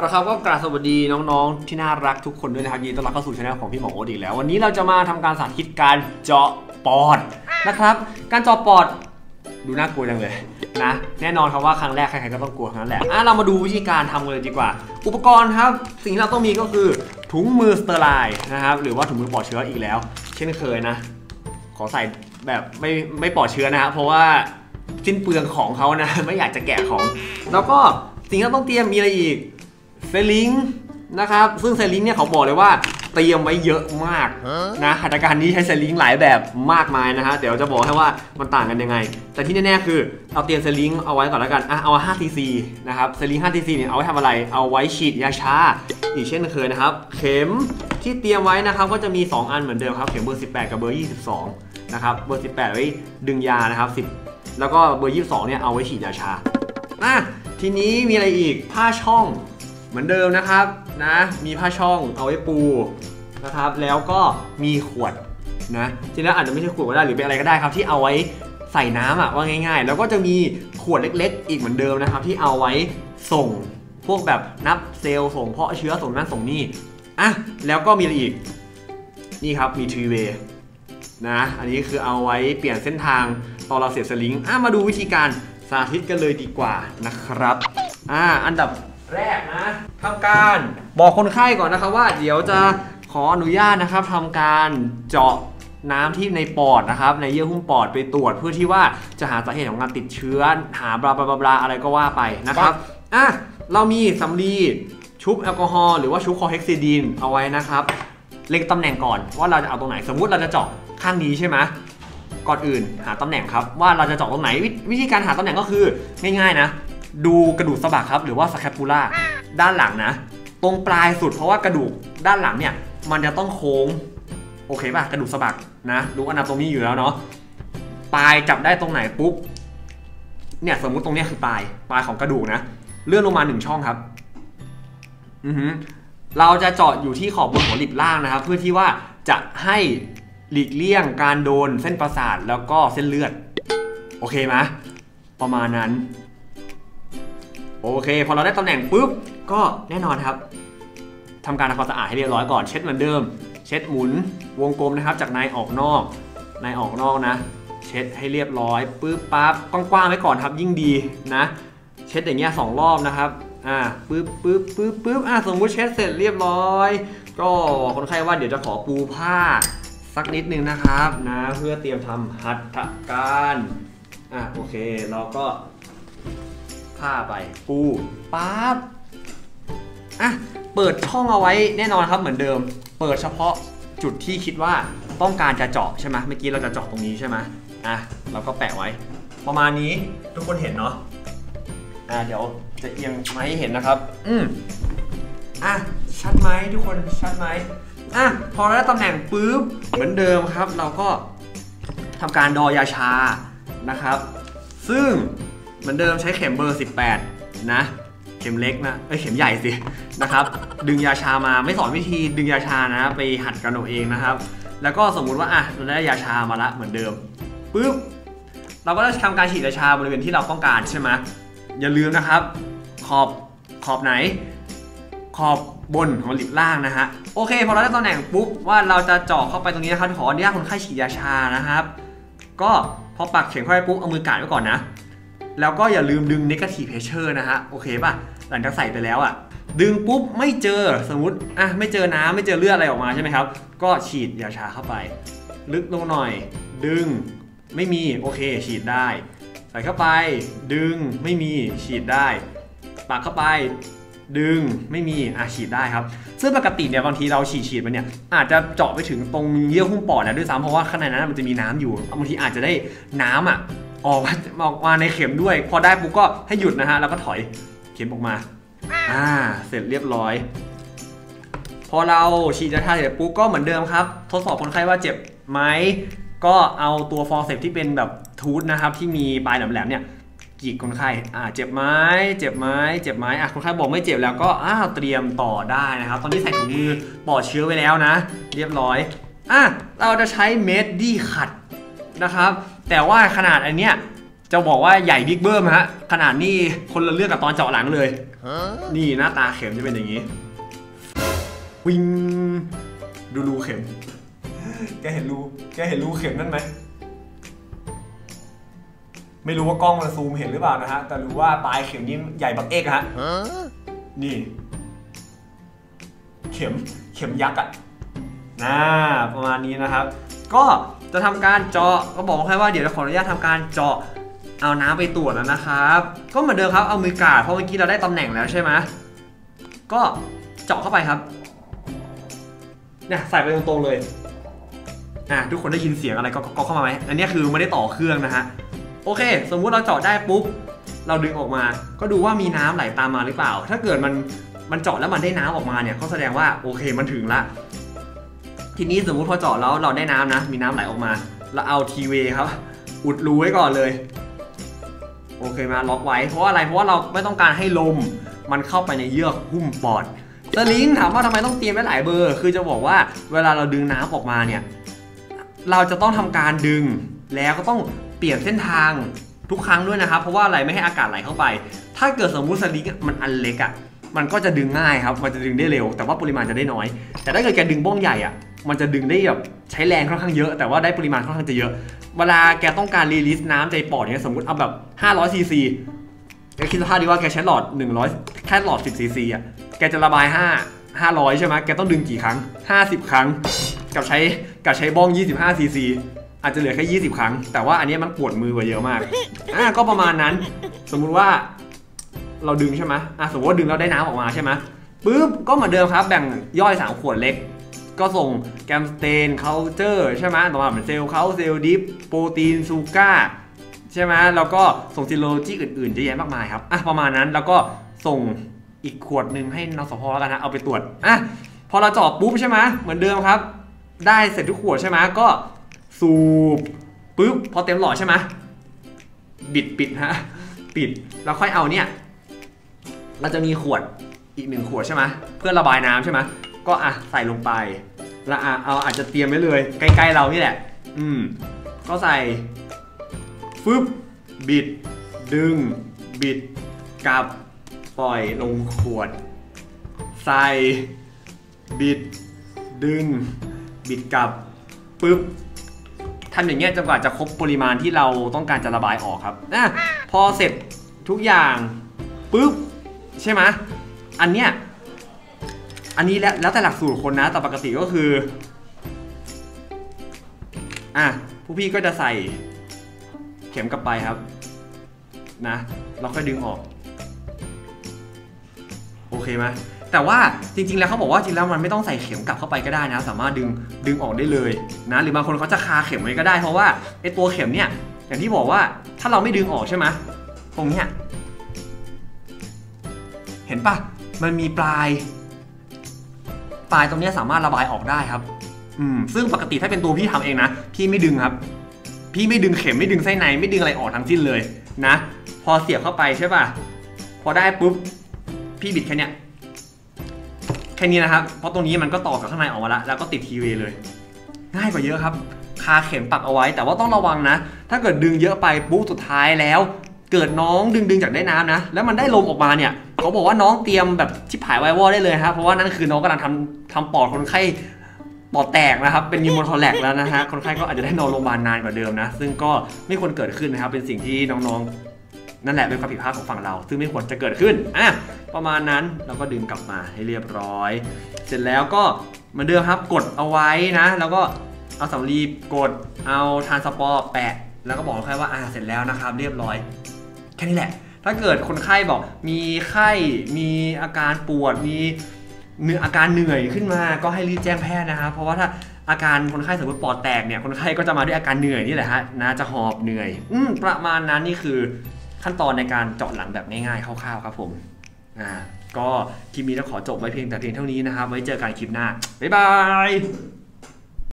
เอาละครับก็กราบสวัสดีน้องๆ ที่น่ารักทุกคนด้วยนะครับยินดีต้อนรับเข้าสู่ช่องของพี่หมอโอ๊ตอีกแล้ว วันนี้เราจะมาทำการสาธิตการเจาะปอดนะครับ การเจาะปอดดูน่ากลัวจังเลยนะแน่นอนครับว่าครั้งแรกใครๆก็ต้องกลัวทั้งนั้นแหละอะเรามาดูวิธีการทำกันเลยดีกว่า อุปกรณ์ครับ สิ่งที่เราต้องมีก็คือถุงมือสเตอร์ไลน์นะครับหรือว่าถุงมือปลอดเชื้ออีกแล้ว เช่นเคยนะ ขอใส่แบบไม่ไม่ปลอดเชื้อนะครับเพราะว่าสิ้นเปลืองของเขานะไม่อยากจะแกะของ แล้วก็สิ่งที่เราต้องเตรียมมีอะไรอีก เซลิงนะครับ ซึ่งเซลิงเนี่ยเขาบอกเลยว่าเตรียมไว้เยอะมากนะหัตถการนี้ใช้เซลิงหลายแบบมากมายนะฮะ เดี๋ยวจะบอกให้ว่ามันต่างกันยังไง แต่ที่แน่ๆคือเอาเตรียมเซลิงเอาไว้ก่อนแล้วกัน อะ เอา5 cc นะครับ เซลิง5 cc เนี่ยเอาไว้ทำอะไร เอาไว้ฉีดยาชา อีกเช่นเคยนะครับ เข็มที่เตรียมไว้นะครับก็จะมี 2 อันเหมือนเดิมครับ เข็มเบอร์ 18 กับเบอร์ 22 นะครับ เบอร์ 18 ไว้ดึงยานะครับ 10 แล้วก็เบอร์ 22 เนี่ยเอาไว้ฉีดยาชา อะ ทีนี้มีอะไรอีก ผ้าช่อง เหมือนเดิมนะครับนะ มีผ้าช่องเอาไว้ปูนะครับ แล้วก็มีขวดนะจริงแล้วอาจจะไม่ใช่ขวดก็ได้หรือเป็นอะไรก็ได้ครับ ที่เอาไว้ใส่น้ำอะว่าง่าย ๆ แล้วก็จะมีขวดเล็ก ๆ อีกเหมือนเดิมนะครับ ที่เอาไว้ส่งพวกแบบนับเซลล์ส่งเพาะเชื้อส่งนั่นส่งนี่อะแล้วก็มีอะไรอีกนี่ครับมีทรีเวย์นะ อันนี้คือเอาไว้เปลี่ยนเส้นทางตอนเราเสียบสลิงอะมาดูวิธีการสาธิตกันเลยดีกว่านะครับอ่าอันดับ แรกนะทำการบอกคนไข้ก่อนนะครับว่าเดี๋ยวจะขออนุญาตนะครับทำการเจาะน้ำที่ในปอดนะครับ ในเยื่อหุ้มปอดไปตรวจเพื่อที่ว่าจะหาสาเหตุของการติดเชื้อหาบลาบลาบลาบลาอะไรก็ว่าไปนะครับอะเรามีสำลีชุบแอลกอฮอล์หรือว่าชุบคอเฮกซิดีนเอาไว้นะครับ เล็งตำแหน่งก่อนว่าเราจะเอาตรงไหนสมมุติเราจะเจาะข้างนี้ใช่ไหมก่อนอื่นหาตำแหน่งครับว่าเราจะเจาะตรงไหนววิธีการหาตำแหน่งก็คือง่ายๆนะ ดูกระดูกสะบักครับ หรือว่าสแคปูล่าด้านหลังนะ ตรงปลายสุดเพราะว่ากระดูกด้านหลังเนี่ย มันจะต้องโค้ง โอเคป่ะ กระดูกสะบักนะรู้อนาโตมีอยู่แล้วเนาะปลายจับได้ตรงไหนปุ๊บเนี่ยสมมุติตรงนี้คือปลายปลายของกระดูกนะ เลื่อนลงมาหนึ่งช่องครับ อือฮึเราจะเจาะอยู่ที่ขอบบนหัวหลิบล่างนะครับ เพื่อที่ว่าจะให้หลีกเลี่ยงการโดนเส้นประสาทแล้วก็เส้นเลือด โอเคไหมประมาณนั้น โอเค พอเราได้ตำแหน่งปุ๊บก็แน่นอนครับทำการทำความสะอาดให้เรียบร้อยก่อนเช็ดเหมือนเดิม เช็ดหมุนวงกลมนะครับ จากในออกนอกในออกนอกนะ เช็ดให้เรียบร้อยปุ๊บปั๊บกว้างๆไว้ก่อนครับยิ่งดีนะ เช็ดอย่างเงี้ยสองรอบนะครับอ่าปึ๊บปึ๊บปึ๊บปึ๊บอ่าสมมุติเช็ดเสร็จเรียบร้อย ก็คนไข้ว่าเดี๋ยวจะขอปูผ้าสักนิดนึงนะครับนะเพื่อเตรียมทำหัตถการอ่าโอเค เราก็ ผ้าไปปูปั๊บอะเปิดช่องเอาไว้แน่นอนครับเหมือนเดิม เปิดเฉพาะจุดที่คิดว่าต้องการจะเจาะใช่ไหมเมื่อกี้เราจะเจาะตรงนี้ใช่ไหมอะเราก็แปะไว้ ประมาณนี้ทุกคนเห็นเนาะอ่าเดี๋ยวจะเอียงมาให้เห็นนะครับ อืมอะชัดไหมทุกคนชัดไหมอะพอเราได้ตำแหน่งปุ๊บเหมือนเดิมครับ เราก็ทำการดอยาชานะครับ ซึ่ง เหมือนเดิมใช้เข็มเบอร์ 18 นะ เข็มเล็กนะเอ้ยเข็มใหญ่สินะครับ ดึงยาชามาไม่สอนวิธีดึงยาชานะ ไปหัดกันเอาเองนะครับ แล้วก็สมมุติว่าอะเราได้ยาชามาละเหมือนเดิมปุ๊บเราก็จะทำการฉีดยาชาบริเวณที่เราต้องการใช่ไหมอย่าลืมนะครับ ขอบขอบไหน ขอบบนของลิบล่างนะฮะโอเคพอเราได้ตำแหน่งปุ๊บว่าเราจะเจาะเข้าไปตรงนี้นะครับขออนุญาตคนไข้ฉีดยาชานะครับ ก็พอปักเข็มเข้าไปปุ๊บเอามือกาดไว้ก่อนนะ แล้วก็อย่าลืมดึง negative pressure นะฮะ โอเคป่ะ หลังจากใส่ไปแล้วอะ ดึงปุ๊บไม่เจอสมมติอะไม่เจอน้ำไม่เจอเลือดอะไรออกมาใช่ไหมครับ ก็ฉีดยาชาเข้าไป ลึกลงหน่อย ดึงไม่มีโอเค ฉีดได้ ใส่เข้าไป ดึงไม่มีฉีดได้ปักเข้าไป ดึงไม่มีอะฉีดได้ครับซึ่งปกติเนี่ยบางทีเราฉีดฉีดมันเนี่ยอาจจะเจาะไปถึงตรงเยื่อหุ้มปอดแล้วด้วยซ้ำเพราะว่าข้างในนั้นมันจะมีน้ำอยู่บางทีอาจจะได้น้ำอะ ออกมาออกมาในเข็มด้วย พอได้ปุ๊บก็ให้หยุดนะฮะแล้วก็ถอยเข็มออกมา อ่า เสร็จเรียบร้อย พอเราฉีดยาชาเสร็จปุ๊บก็เหมือนเดิมครับ ทดสอบคนไข้ว่าเจ็บไหมก็เอาตัวฟอร์เซปที่เป็นแบบทูธนะครับ ที่มีปลายแหลมๆเนี่ยกีดคนไข้อ่าเจ็บไหมเจ็บไหมเจ็บไหมอะคนไข้บอกไม่เจ็บแล้วก็อ้าวเตรียมต่อได้นะครับ ตอนนี้ใส่ถุงมือปลอดเชื้อไว้แล้วนะ เรียบร้อยอะเราจะใช้เมดดี้ขัดนะครับ แต่ว่าขนาดอันเนี้ยจะบอกว่าใหญ่บิ๊กเบิ้มฮะขนาดนี้คนละเรื่องกับตอนเจาะหลังเลย นี่หน้าตาเข็มจะเป็นอย่างนี้ วิงดูรูเข็ม แกเห็นรูแกเห็นรูเข็มนั่นไหมไม่รู้ว่ากล้องมันซูมเห็นหรือเปล่านะฮะ แต่รู้ว่าปลายเข็มนี้ใหญ่บักเอกฮะ นี่ เข็ม เข็มยักษ์อะน่าประมาณนี้นะครับ ก็จะทำการเจาะก็บอกแค่ว่าเดี๋ยวจะขออนุญาตทำการเจาะเอาน้ำไปตรวจแล้วนะครับ ก็เหมือนเดิมครับเอามือกาดเพราะเมื่อกี้เราได้ตำแหน่งแล้วใช่ไหมก็เจาะเข้าไปครับเนี่ยใส่ไปตรงๆเลยอะทุกคนได้ยินเสียงอะไรก็เข้ามาไหมอันนี้คือไม่ได้ต่อเครื่องนะฮะโอเค สมมุติเราเจาะได้ปุ๊บเราดึงออกมา ก็ดูว่ามีน้ำไหลตามมาหรือเปล่า ถ้าเกิดมันมันเจาะแล้วมันได้น้ำออกมาเนี่ยก็แสดงว่าโอเคมันถึงละ ทีนี้สมมุติพอเจาะแล้วเราได้น้ำนะ มีน้ำไหลออกมา เราเอาทีเวครับ อุดรูไว้ก่อนเลย โอเคมาล็อกไว้ เพราะอะไร เพราะว่าเราไม่ต้องการให้ลม มันเข้าไปในเยื่อหุ้มปอดสลิงถามว่าทำไมต้องเตรียมไว้หลายเบอร์ คือจะบอกว่าเวลาเราดึงน้ำออกมาเนี่ย เราจะต้องทำการดึง แล้วก็ต้องเปลี่ยนเส้นทางทุกครั้งด้วยนะครับ เพราะว่าอะไรไม่ให้อากาศไหลเข้าไป ถ้าเกิดสมมุติสลิงมันอันเล็กอะ่ะ มันก็จะดึงง่ายครับ มันจะดึงได้เร็ว แต่ว่าปริมาณจะได้น้อย แต่ถ้าเกิดแกดึงบ้องใหญ่อะ่ะ มันจะดึงได้แบบใช้แรงค่อนข้างเยอะ แต่ว่าได้ปริมาณค่อนข้างจะเยอะ เวลาแกต้องการรีลิสน้ำใจปอดเนี่ยสมมติเอาแบบ 500ซีซีแกคิดสภาพดีว่าแกใช้หลอด 100 แค่หลอด 10ซีซีอะ แกจะระบาย 5 500 ใช่ไหมแกต้องดึงกี่ครั้ง 50 ครั้ง กับใช้กับใช้บ้อง 25ซีซีอาจจะเหลือแค่ 20 ครั้ง แต่ว่าอันนี้มันปวดมือกว่าเยอะมาก อะก็ประมาณนั้น สมมุติว่าเราดึงใช่ไหมอะสมมติว่าดึงแล้วได้น้ำออกมาใช่ไหมปุ๊บก็เหมือนเดิมครับ แบ่งย่อย 3 ขวดเล็ก ก็ส่งแกมสเตนเคาเจอร์ใช่ไหมต่อมาเหมือนเซลล์เขาเซลล์ดิฟโปรตีนซูก้าใช่ไหมแล้วก็ส่งซีโรโลจีอื่นๆเยอะแยะมากมายครับอะประมาณนั้นแล้วก็ส่งอีกขวดหนึ่งให้นสพแล้วกันนะเอาไปตรวจอะพอเราเจาะปุ๊บใช่ไหมเหมือนเดิมครับ ได้เสร็จทุกขวดใช่ไหมก็สูบปุ๊บพอเต็มหลอดใช่ไหมบิดปิดฮะปิดแล้วค่อยเอาเนี่ยเราจะมีขวดอีกหนึ่งขวดใช่ไหมเพื่อระบายน้ำใช่ไหม ก็อะใส่ลงไปแล้วอะเอาอาจจะเตรียมไว้เลย ใกล้ๆเรานี่แหละ อืม ก็ใส่ฟึบบิด ดึง บิดกลับปล่อยลงขวด ใส่ บิด ดึง บิดกลับปึ๊บทำอย่างเงี้ยจนกว่าจะครบปริมาณที่เราต้องการจะระบายออกครับนะพอเสร็จทุกอย่างปุ๊บใช่ไหมอันเนี้ย อันนี้แล้วแล้วแต่หลักสูตรคนนะ แต่ปกติก็คือ อะผู้พี่ก็จะใส่เข็มกลับไปครับ นะ เราค่อยดึงออก โอเคไหมแต่ว่าจริงๆ แล้วเขาบอกว่าจริงแล้วมันไม่ต้องใส่เข็มกลับเข้าไปก็ได้นะ สามารถดึงดึงออกได้เลยนะ หรือบางคนเขาจะคาเข็มไว้ก็ได้เพราะว่าไอตัวเข็มเนี่ย อย่างที่บอกว่าถ้าเราไม่ดึงออกใช่ไหมตรงเนี้ยเห็นปะมันมีปลาย ปลายตรงเนี้ยสามารถระบายออกได้ครับอืมซึ่งปกติถ้าเป็นตัวพี่ทำเองนะพี่ไม่ดึงครับ พี่ไม่ดึงเข็มไม่ดึงไส้ในไม่ดึงอะไรออกทั้งสิ้นเลยนะ พอเสียบเข้าไปใช่ป่ะพอได้ปุ๊บพี่บิดแค่เนี้ยแค่นี้นะครับ เพราะตรงนี้มันก็ต่อกับข้างในออกมาแล้วแล้วก็ติดทีวีเลย ง่ายกว่าเยอะครับ คาเข็มปักเอาไว้ แต่ว่าต้องระวังนะ ถ้าเกิดดึงเยอะไปปุ๊บสุดท้ายแล้ว เกิดน้องดึงดึงจากได้น้ำนะ แล้วมันได้ลมออกมาเนี่ย เขาบอกว่าน้องเตรียมแบบชิบหายไววอลได้เลยครับเพราะว่านั่นคือน้องกำลังทำทำปอดคนไข้ปอดแตกนะครับ เป็นนิวโมทอแลกแล้วนะฮะ คนไข้ก็อาจจะได้นอนโรงพยาบาลนานกว่าเดิมนะ ซึ่งก็ไม่ควรเกิดขึ้นนะครับ เป็นสิ่งที่น้องๆ นั่นแหละเป็นความผิดพลาดของฝั่งเรา ซึ่งไม่ควรจะเกิดขึ้น อะ ประมาณนั้น เราก็ดึงกลับมาให้เรียบร้อย เสร็จแล้วก็เหมือนเดิมครับ กดเอาไว้นะ แล้วก็เอาสำลีกด เอาทานสปอร์แปะ แล้วก็บอกคนไข้ว่า อ่า เสร็จแล้วนะครับ เรียบร้อย แค่นี้แหละ ถ้าเกิดคนไข้บอกมีไข้ มีอาการปวด มีเนื้ออาการเหนื่อยขึ้นมาก็ให้รีบแจ้งแพทย์นะครับ เพราะว่าถ้าอาการคนไข้สมมติปอดแตกเนี่ย คนไข้ก็จะมาด้วยอาการเหนื่อยนี่แหละฮะนะจะหอบเหนื่อยอืมประมาณนั้นนี่คือขั้นตอนในการเจาะหลังแบบง่ายๆคร่าวๆครับผมอ่าก็คลิปนี้ต้องขอจบไว้เพียงแต่เพียงเท่านี้นะครับ ไว้เจอกันคลิปหน้า บ๊ายบาย